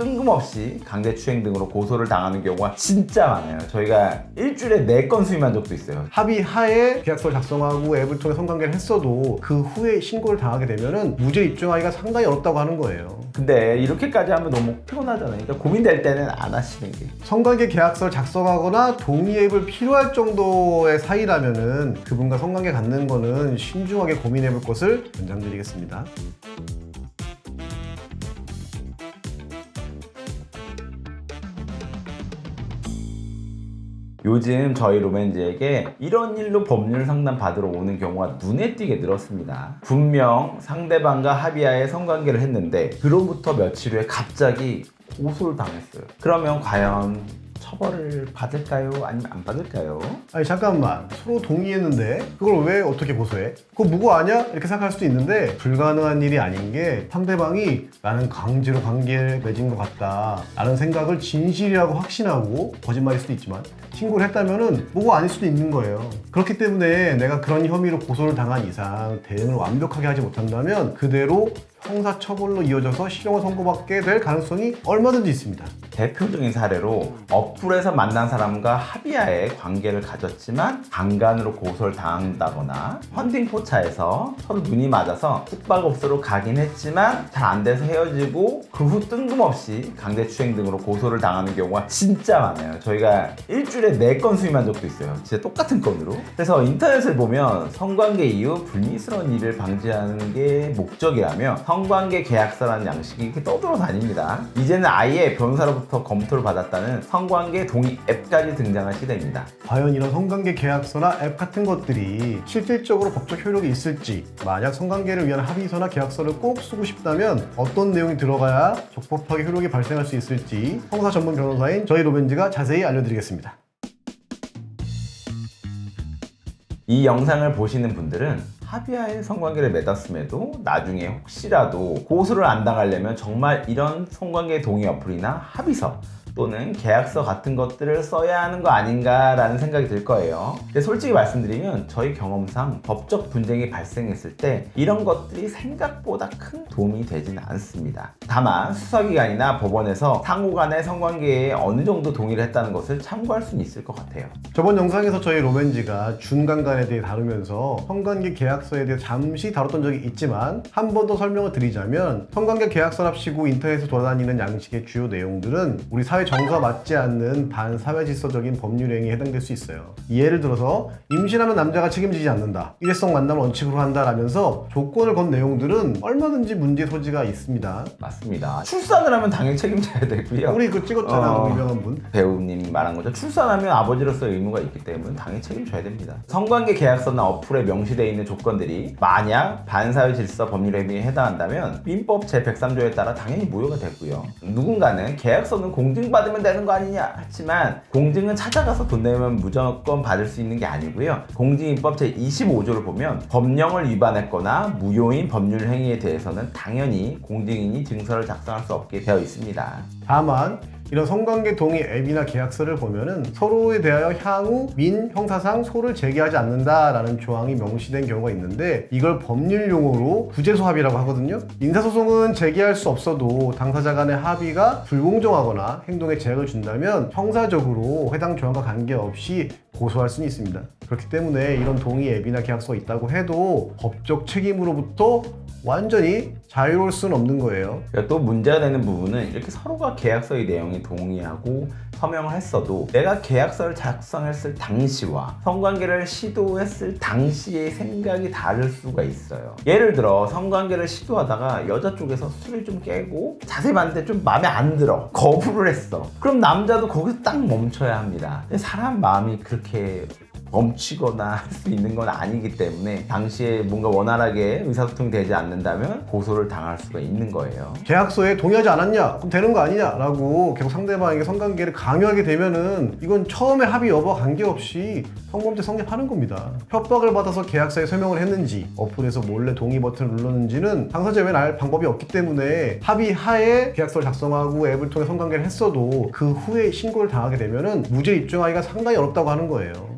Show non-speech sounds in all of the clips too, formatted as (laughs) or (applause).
뜬금없이 강제추행 등으로 고소를 당하는 경우가 진짜 많아요. 저희가 일주일에 4건 수임한 적도 있어요. 합의 하에 계약서를 작성하고 앱을 통해 성관계를 했어도 그 후에 신고를 당하게 되면은 무죄 입증하기가 상당히 어렵다고 하는 거예요. 근데 이렇게까지 하면 너무 피곤하잖아요. 그러니까 고민될 때는 안 하시는 게. 성관계 계약서를 작성하거나 동의 앱을 필요할 정도의 사이라면은 그분과 성관계 갖는 거는 신중하게 고민해 볼 것을 권장드리겠습니다. 요즘 저희 로맨즈에게 이런 일로 법률 상담 받으러 오는 경우가 눈에 띄게 늘었습니다. 분명 상대방과 합의하에 성관계를 했는데 그로부터 며칠 후에 갑자기 고소를 당했어요. 그러면 과연 처벌을 받을까요? 아니면 안 받을까요? 아니 잠깐만 서로 동의했는데 그걸 왜 어떻게 고소해? 그거 무고 아니야? 이렇게 생각할 수도 있는데 불가능한 일이 아닌 게 상대방이 나는 강제로 관계를 맺은 것 같다 라는 생각을 진실이라고 확신하고 거짓말일 수도 있지만 신고를 했다면은 무고 아닐 수도 있는 거예요 그렇기 때문에 내가 그런 혐의로 고소를 당한 이상 대응을 완벽하게 하지 못한다면 그대로 형사처벌로 이어져서 실형을 선고받게 될 가능성이 얼마든지 있습니다 대표적인 사례로 어플에서 만난 사람과 합의하에 관계를 가졌지만 강간으로 고소를 당한다거나 펀딩 포차에서 서로 눈이 맞아서 숙박업소로 가긴 했지만 잘 안 돼서 헤어지고 그 후 뜬금없이 강제추행 등으로 고소를 당하는 경우가 진짜 많아요. 저희가 일주일에 4건 수임한 적도 있어요. 진짜 똑같은 건으로. 그래서 인터넷을 보면 성관계 이후 불미스러운 일을 방지하는 게 목적이라며 성관계 계약서라는 양식이 이렇게 떠들어 다닙니다. 이제는 아예 변호사로부터 검토를 받았다는 성관계 동의 앱까지 등장한 시대입니다. 과연 이런 성관계 계약서나 앱 같은 것들이 실질적으로 법적 효력이 있을지 만약 성관계를 위한 합의서나 계약서를 꼭 쓰고 싶다면 어떤 내용이 들어가야 적법하게 효력이 발생할 수 있을지 형사 전문 변호사인 저희 로벤즈가 자세히 알려드리겠습니다. 이 영상을 보시는 분들은 합의하에 성관계를 맺었음에도 나중에 혹시라도 고소를 안 당하려면 정말 이런 성관계 동의 어플이나 합의서 또는 계약서 같은 것들을 써야 하는 거 아닌가라는 생각이 들 거예요. 근데 솔직히 말씀드리면 저희 경험상 법적 분쟁이 발생했을 때 이런 것들이 생각보다 큰 도움이 되지는 않습니다. 다만 수사기관이나 법원에서 상호 간의 성관계에 어느 정도 동의를 했다는 것을 참고할 수는 있을 것 같아요. 저번 영상에서 저희 로맨지가 준강간에 대해 다루면서 성관계 계약서에 대해 잠시 다뤘던 적이 있지만 한 번 더 설명을 드리자면 성관계 계약서 랍시고 인터넷에 돌아다니는 양식의 주요 내용들은 우리 사회 정서와 맞지 않는 반사회 질서적인 법률 행위에 해당될 수 있어요. 예를 들어서 임신하면 남자가 책임지지 않는다. 일회성 만남을 원칙으로 한다라면서 조건을 건 내용들은 얼마든지 문제 소지가 있습니다. 맞습니다. 출산을 하면 당연히 책임져야 되고요. 우리 그 찍었잖아 어. 그 유명한 분. 배우님 말한 거죠. 출산하면 아버지로서의 의무가 있기 때문에 당연히 책임져야 됩니다. 성관계 계약서나 어플에 명시되어 있는 조건들이 만약 반사회 질서 법률 행위에 해당한다면 민법 제103조에 따라 당연히 무효가 되고요. 누군가는 계약서는 공증 받으면 되는 거 아니냐 하지만 공증은 찾아가서 돈 내면 무조건 받을 수 있는 게 아니고요. 공증인법 제25조를 보면 법령을 위반했거나 무효인 법률 행위에 대해서는 당연히 공증인이 증서를 작성할 수 없게 되어 있습니다. 다만 이런 성관계 동의 앱이나 계약서를 보면은 서로에 대하여 향후 민 형사상 소를 제기하지 않는다라는 조항이 명시된 경우가 있는데 이걸 법률 용어로 구제소 합의라고 하거든요. 인사소송은 제기할 수 없어도 당사자 간의 합의가 불공정하거나 행동에 제약을 준다면 형사적으로 해당 조항과 관계없이 고소할 수는 있습니다. 그렇기 때문에 이런 동의 앱이나 계약서가 있다고 해도 법적 책임으로부터 완전히 자유로울 수는 없는 거예요. 그러니까 또 문제가 되는 부분은 이렇게 서로가 계약서의 내용에 동의하고 서명을 했어도 내가 계약서를 작성했을 당시와 성관계를 시도했을 당시의 생각이 다를 수가 있어요. 예를 들어 성관계를 시도하다가 여자 쪽에서 술을 좀 깨고 자세히 봤는데 좀 마음에 안 들어 거부를 했어. 그럼 남자도 거기서 딱 멈춰야 합니다. 사람 마음이 그렇게 멈추거나 할 수 있는 건 아니기 때문에 당시에 뭔가 원활하게 의사소통이 되지 않는다면 고소를 당할 수가 있는 거예요. 계약서에 동의하지 않았냐? 그럼 되는 거 아니냐? 라고 계속 상대방에게 성관계를 강요하게 되면은 이건 처음에 합의 여부와 관계없이 성범죄 성립하는 겁니다. 협박을 받아서 계약서에 서명을 했는지 어플에서 몰래 동의 버튼을 눌렀는지는 당사자 외엔 알 방법이 없기 때문에 합의 하에 계약서를 작성하고 앱을 통해 성관계를 했어도 그 후에 신고를 당하게 되면은 무죄 입증하기가 상당히 어렵다고 하는 거예요.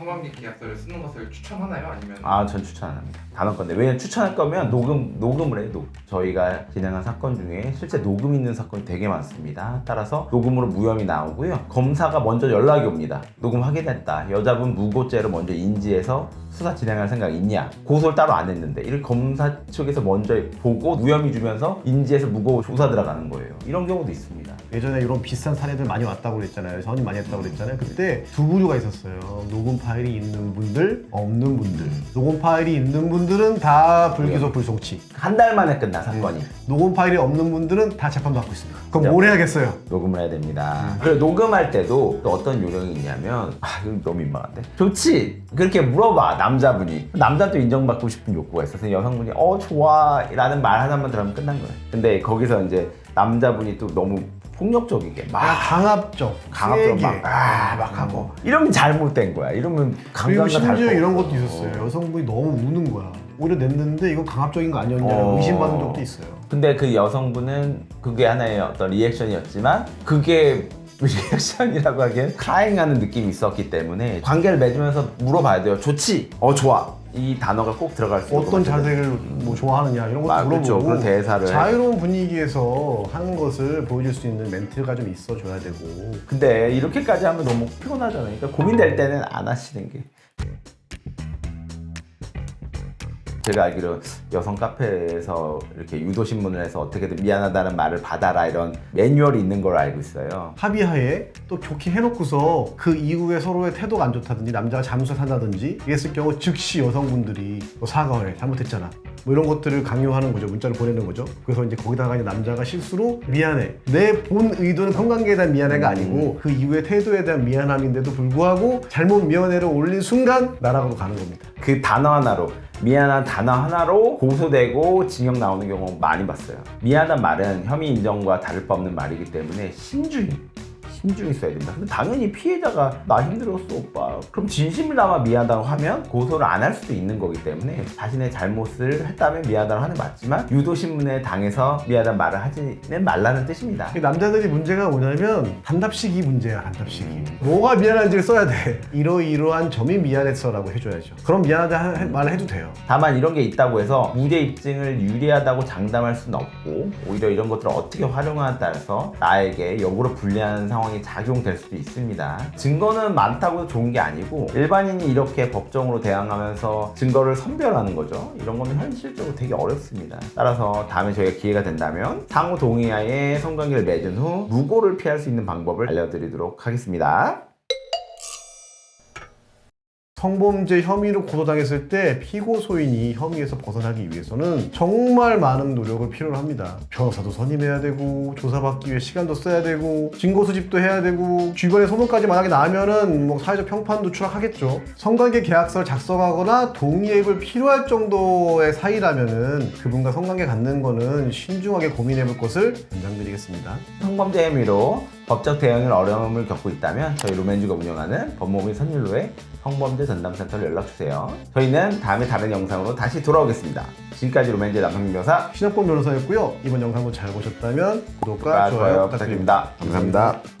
성관계 계약서를 쓰는 것을 추천하나요? 아니면 아, 전 추천 안 합니다. 단언 건데. 왜냐면 추천할 거면 녹음, 녹음을 녹. 저희가 진행한 사건 중에 실제 녹음 있는 사건이 되게 많습니다. 따라서 녹음으로 무혐의 나오고요. 검사가 먼저 연락이 옵니다. 녹음 확인했다. 여자분 무고죄로 먼저 인지해서 수사 진행할 생각 있냐? 고소를 따로 안 했는데 이를 검사 측에서 먼저 보고 무혐의 주면서 인지해서 무고 조사 들어가는 거예요. 이런 경우도 있습니다. 예전에 이런 비슷한 사례들 많이 왔다고 그랬잖아요. 전이 많이 했다고 그랬잖아요. 그때 두 부류가 있었어요. 녹음 파일이 있는 분들, 없는 분들. 녹음 파일이 있는 분들은 다 불기소 불송치. 한 달 만에 끝나 사건이. 녹음 파일이 없는 분들은 다 재판 받고 있습니다. 그럼 뭘 해야겠어요? 녹음을 해야 됩니다. 그리고 녹음할 때도 또 어떤 요령이 있냐면 아 이거 너무 민망한데 좋지 그렇게 물어봐 남자분이 남자도 인정받고 싶은 욕구가 있어서 여성분이 어 좋아라는 말 하나만 들으면 끝난 거예요. 근데 거기서 이제 남자분이 또 너무 폭력적이게 막 아, 강압적, 강압적으로 세게. 막, 아, 막 하고 이러면 잘못된 거야. 이러면 그리고 강간과 심지어 다를 이런 거 것도 있었어요. 여성분이 너무 우는 거야. 오히려 냈는데 이거 강압적인 거 아니었냐 어. 의심받은 적도 있어요. 근데 그 여성분은 그게 하나의 어떤 리액션이었지만 그게 (laughs) 리액션이라고 하기엔 크라잉하는 느낌이 있었기 때문에 관계를 맺으면서 물어봐야 돼요. 좋지? 어 좋아. 이 단어가 꼭 들어갈 수 어떤 있는 자세를 뭐 좋아하느냐 이런 것도 아, 그렇죠. 물어보고 그런 대사를. 자유로운 분위기에서 하는 것을 보여줄 수 있는 멘트가 좀 있어줘야 되고 근데 이렇게까지 하면 너무 피곤하잖아요. 그러니까 고민될 때는 안 하시는 게. 제가 알기로 여성 카페에서 이렇게 유도 신문을 해서 어떻게든 미안하다는 말을 받아라 이런 매뉴얼이 있는 걸 알고 있어요. 합의하에 또 좋게 해놓고서 그 이후에 서로의 태도가 안 좋다든지 남자가 잠수 산다든지 이랬을 경우 즉시 여성분들이 뭐 사과해. 잘못했잖아. 뭐 이런 것들을 강요하는 거죠. 문자를 보내는 거죠. 그래서 이제 거기다가 이제 남자가 실수로 미안해. 내 본 의도는 성관계에 대한 미안해가 아니고 그 이후의 태도에 대한 미안함인데도 불구하고 잘못 미안해를 올린 순간 나락으로 가는 겁니다. 그 단어 하나로 미안한 단어 하나로 고소되고 징역 나오는 경우 많이 봤어요. 미안한 말은 혐의 인정과 다를 바 없는 말이기 때문에 신중히 신중히 써야 됩니다. 근데 당연히 피해자가 나 힘들었어 오빠. 그럼 진심을 담아 미안하다고 하면 고소를 안 할 수도 있는 거기 때문에 자신의 잘못을 했다면 미안하다고 하는 게 맞지만 유도 신문에 당해서 미안한 말을 하지는 말라는 뜻입니다. 이 남자들이 문제가 뭐냐면 단답식이 문제야 단답식이 뭐가 미안한지를 써야 돼 이러이러한 점이 미안했어라고 해줘야죠 그럼 미안하다 하- 말을 해도 돼요 다만 이런 게 있다고 해서 무죄 입증을 유리하다고 장담할 수는 없고 오히려 이런 것들을 어떻게 활용하냐에 따라서 나에게 역으로 불리한 상황이 작용될 수도 있습니다. 증거는 많다고 좋은 게 아니고 일반인이 이렇게 법정으로 대항하면서 증거를 선별하는 거죠. 이런 거는 현실적으로 되게 어렵습니다. 따라서 다음에 저희가 기회가 된다면 상호 동의하에 성관계를 맺은 후 무고를 피할 수 있는 방법을 알려드리도록 하겠습니다. 성범죄 혐의로 고소당했을 때 피고 소인이 혐의에서 벗어나기 위해서는 정말 많은 노력을 필요로 합니다. 변호사도 선임해야 되고 조사받기 위해 시간도 써야 되고 증거 수집도 해야 되고 주변에 소문까지 만약에 나면은 뭐 사회적 평판도 추락하겠죠. 성관계 계약서를 작성하거나 동의앱을 필요할 정도의 사이라면은 그분과 성관계 갖는 거는 신중하게 고민해 볼 것을 권장드리겠습니다. 성범죄 혐의로 법적 대응을 어려움을 겪고 있다면 저희 로맨주가 운영하는 법무법인 선율로의 성범죄 전담센터를 연락주세요. 저희는 다음에 다른 영상으로 다시 돌아오겠습니다. 지금까지 로맨주의 남성민 변호사 신학범 변호사였고요. 이번 영상도 잘 보셨다면 구독과 좋아요. 부탁드립니다. 감사합니다.